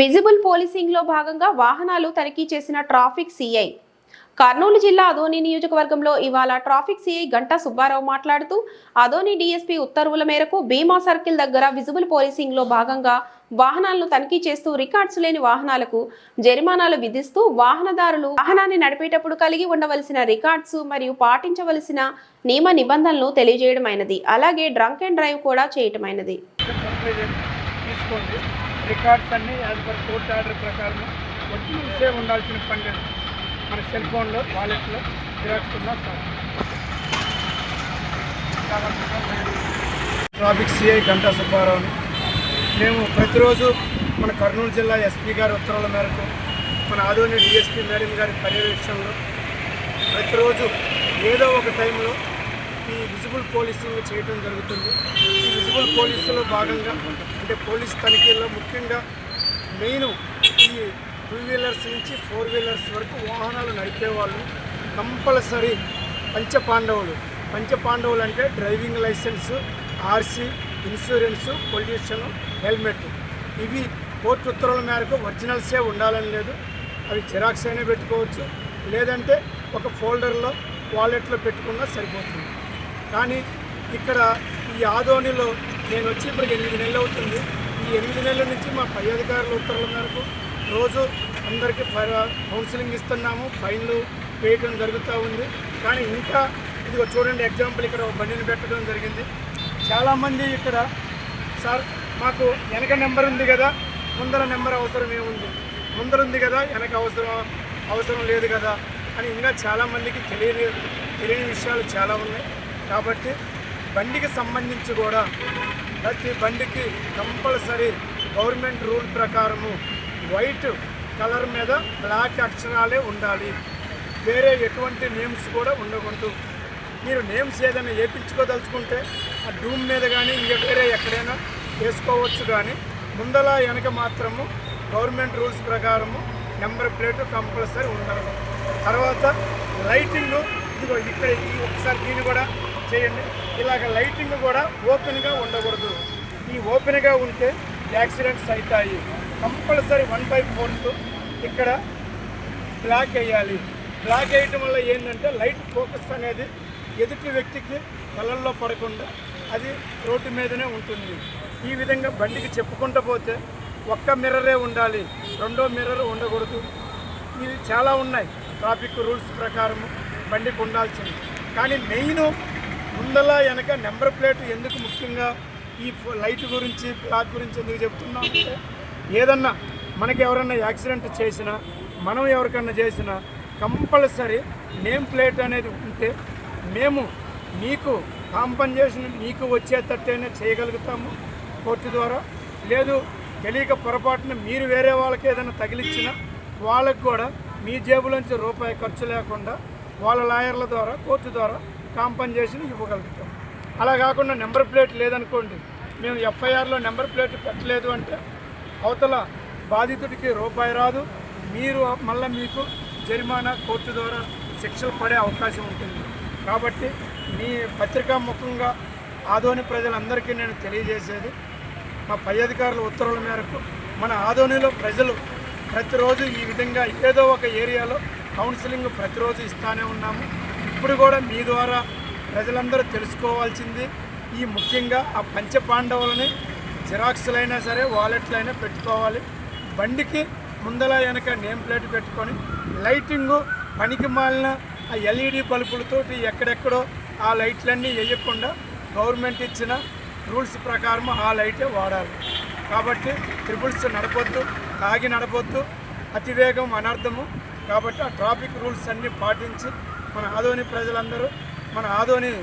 Visible పోలీసింగ్లో భాగంగా వాహనాలు తనిఖీ చేసిన ట్రాఫిక్ సిఐ. కర్నూలు జిల్లా అదోని నియోజకవర్గంలో ఇవాళ ట్రాఫిక్ సిఐ గంటా సుబ్బారావు మాట్లాడుతూ అదోని డీఎస్పీ ఉత్తర్వుల మేరకు భీమా సర్కిల్ దగ్గర విజిబుల్ పోలీసింగ్లో భాగంగా వాహనాలను తనిఖీ చేస్తూ రికార్డ్స్ లేని వాహనాలకు జరిమానాలు విధిస్తూ వాహనదారులు వాహనాన్ని నడిపేటప్పుడు కలిగి ఉండవలసిన రికార్డ్స్ మరియు పాటించవలసిన నియమ నిబంధనలు తెలియజేయడమైనది. అలాగే డ్రంక్ అండ్ డ్రైవ్ కూడా చేయటమైనది. రికార్డ్స్ అన్నీ యాజ్ పర్ కోర్ట్ ఆర్డర్ ప్రకారం ఒరిజినల్సే ఉండాల్సిన పని. లేదు మన సెల్ ఫోన్లో వాలెట్లో జిరాక్స్ ఉన్నా చాలు. ట్రాఫిక్ సిఐ గంటా సుబ్బారావుని. మేము ప్రతిరోజు మన కర్నూలు జిల్లా ఎస్పీ గారి ఉత్తర్వుల మేరకు మన ఆదోని డిఎస్పీ మేడం గారి పర్యవేక్షణలో ప్రతిరోజు ఏదో ఒక టైంలో ఈ విజిబుల్ పోలీసింగ్ చేయడం జరుగుతుంది. ఈ విజిబుల్ పోలీసులో భాగంగా అంటే పోలీస్ తనిఖీల్లో ముఖ్యంగా మెయిన్ ఈ టూ వీలర్స్ నుంచి ఫోర్ వీలర్స్ వరకు వాహనాలు నడిపే వాళ్ళు కంపల్సరీ పంచపాండవులు. పంచపాండవులు అంటే driving license RC insurance pollution helmet. ఇవి కోర్టు ఉత్తర్వుల మేరకు ఒరిజినల్సే ఉండాలని లేదు. అవి జిరాక్స్ అయినా పెట్టుకోవచ్చు. లేదంటే ఒక ఫోల్డర్లో వాలెట్లో పెట్టుకున్నా సరిపోతుంది. కానీ ఇక్కడ ఈ ఆదోనిలో నేను వచ్చి ఇప్పటికి ఎనిమిది నెలలు అవుతుంది. ఈ ఎనిమిది నెలల నుంచి మా పై అధికారుల ఉత్తర్వుల మేరకు రోజు అందరికీ కౌన్సిలింగ్ ఇస్తున్నాము. ఫైన్లు వేయటం జరుగుతూ ఉంది. కానీ ఇంకా ఇదిగో చూడండి ఎగ్జాంపుల్ ఇక్కడ బండిని పెట్టడం జరిగింది. చాలామంది ఇక్కడ సార్ మాకు వెనక నెంబర్ ఉంది కదా ముందర నెంబర్ అవసరం ఏముంది? ముందర ఉంది కదా వెనక అవసరం అవసరం లేదు కదా అని ఇంకా చాలామందికి తెలియని తెలియని విషయాలు చాలా ఉన్నాయి. కాబట్టి బండికి సంబంధించి కూడా ప్రతి బండికి కంపల్సరీ గవర్నమెంట్ రూల్ ప్రకారము వైట్ కలర్ మీద బ్లాక్ అక్షరాలే ఉండాలి. వేరే ఎటువంటి నేమ్స్ కూడా ఉండకూడదు. మీరు నేమ్స్ ఏదైనా వేయించుకోదలుచుకుంటే ఆ డూమ్ మీద కానీ ఇంకా వేరే ఎక్కడైనా వేసుకోవచ్చు కానీ ముందల వెనక మాత్రము గవర్నమెంట్ రూల్స్ ప్రకారము నెంబర్ ప్లేట్ కంపల్సరీ ఉండాలి. తర్వాత లైటింగ్ ఇదిగో ఇక్కడ ఈ ఒకసారి దీన్ని కూడా చేయండి. ఇలాగ లైటింగ్ కూడా ఓపెన్గా ఉండకూడదు. ఈ ఓపెన్గా ఉంటే యాక్సిడెంట్స్ అవుతాయి. కంపల్సరీ వన్ బై ఫోర్త్ ఇక్కడ బ్లాక్ వేయాలి. బ్లాక్ వేయటం వల్ల ఏంటంటే లైట్ ఫోకస్ అనేది ఎదుటి వ్యక్తికి కళ్ళల్లో పడకుండా అది రోడ్డు మీదనే ఉంటుంది. ఈ విధంగా బండికి చెప్పుకుంటూ పోతే ఒక్క మిర్రరే ఉండాలి. రెండో మిర్రర్ ఉండకూడదు. ఇవి చాలా ఉన్నాయి. ట్రాఫిక్ రూల్స్ ప్రకారము బండికి ఉండాల్సింది. కానీ మెయిన్ ముందల వెనక నెంబర్ ప్లేట్ ఎందుకు ముఖ్యంగా ఈ లైట్ గురించి బ్లాక్ గురించి ఎందుకు చెప్తున్నాం అంటే ఏదన్నా మనకి ఎవరన్నా యాక్సిడెంట్ చేసినా మనం ఎవరికన్నా చేసినా కంపల్సరీ నేమ్ ప్లేట్ అనేది ఉంటే మేము మీకు కాంపన్సేషన్ మీకు వచ్చేటట్టేనే చేయగలుగుతాము కోర్టు ద్వారా. లేదు తెలియక పొరపాటున మీరు వేరే వాళ్ళకి ఏదైనా తగిలిచ్చినా వాళ్ళకు కూడా మీ జేబులోంచి రూపాయి ఖర్చు లేకుండా వాళ్ళ లాయర్ల ద్వారా కోర్టు ద్వారా కాంపన్సేషన్ ఇవ్వగలుగుతాం. అలా కాకుండా నెంబర్ ప్లేట్ లేదనుకోండి మేము ఎఫ్ఐఆర్లో నెంబర్ ప్లేట్ పెట్టలేదు అంటే అవతల బాధితుడికి రూపాయి రాదు. మీరు మళ్ళీ మీకు జరిమానా కోర్టు ద్వారా శిక్షలు పడే అవకాశం ఉంటుంది. కాబట్టి మీ పత్రికా ముఖంగా ఆదోని ప్రజలందరికీ నేను తెలియజేసేది మా పై అధికారుల ఉత్తర్వుల మేరకు మన ఆదోనిలో ప్రజలు ప్రతిరోజు ఈ విధంగా ఏదో ఒక ఏరియాలో కౌన్సిలింగ్ ప్రతిరోజు ఇస్తానే ఉన్నాము. ఇప్పుడు కూడా మీ ద్వారా ప్రజలందరూ తెలుసుకోవాల్సింది ఈ ముఖ్యంగా ఆ పంచ పాండవులని జిరాక్స్లైనా సరే వాలెట్లైనా పెట్టుకోవాలి. బండికి ముందల వెనక నేమ్ ప్లేట్ పెట్టుకొని లైటింగు పనికి మాలిన ఆ ఎల్ఈడి బల్బులతోటి ఎక్కడెక్కడో ఆ లైట్లన్నీ వేయకుండా గవర్నమెంట్ ఇచ్చిన రూల్స్ ప్రకారం ఆ లైటే వాడాలి. కాబట్టి ట్రిపుల్స్ నడపొద్దు తాగి నడపొద్దు. అతివేగం అనర్థము. కాబట్టి ఆ ట్రాఫిక్ రూల్స్ అన్నీ పాటించి మన ఆదోని ప్రజలందరూ మన ఆదోని